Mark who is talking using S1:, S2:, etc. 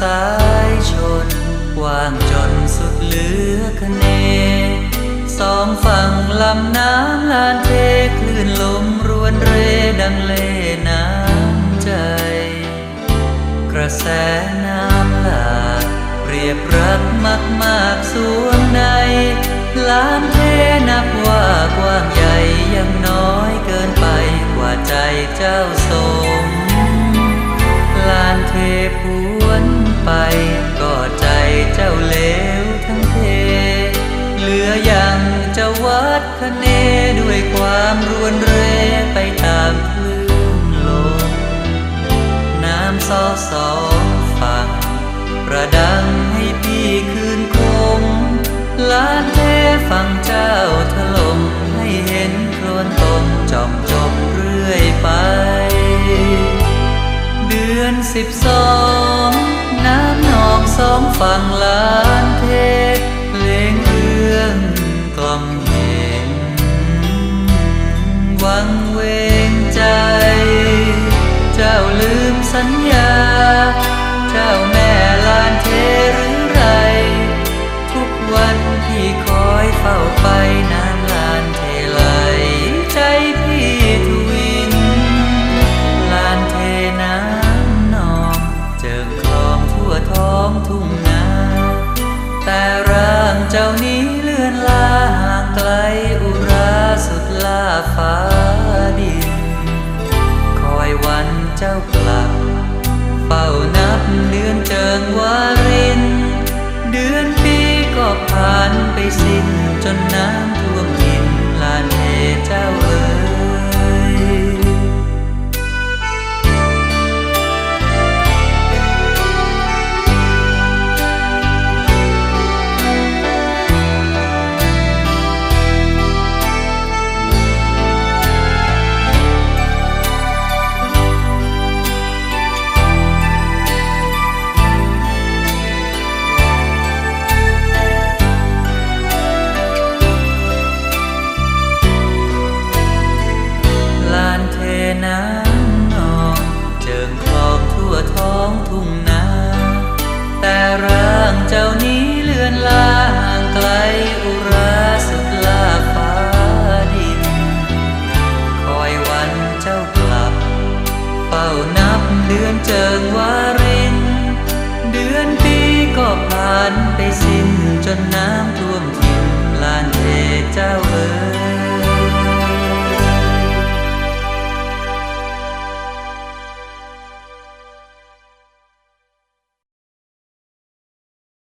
S1: สายชนกว้างจนสุดเหลือคะเน สองฝั่งลำน้ำลานเทคลื่นลมรวนเรดังเลน้ำใจ กระแสน้ำหลากเปรียบรักมากมากสวงในลานเทนับว่ากว้างใหญ่ยังน้อยเกินไปกว่าใจเจ้าสมลานเทพู คะเนด้วยความรวนเรไปตามคลื่นลม น้ำซอสองฝั่งประดังให้พี่คืนคมลาเทฝั่งเจ้าถล่มให้เห็นโคลนตมจอมจมเรื่อยไป เดือนสิบสองน้ำนองสองฝั่งลาน นลื่อนลาห่างไกลอุราสุดลาฟ้าดิน คอยวันเจ้ากลับ เฝ้านับเดือนเจิงวาริน เดือนปีก็ผ่านไปสิ้นจนน้ำ เจ้านี้เลื่อนลาห่างไกลอุราสุดลาฟ้าดิน คอยวันเจ้ากลับ เฝ้านับเดือนเจิงวาริน เดือนปีก็ผ่านไปสิ้นจนน้ำท่วมทิ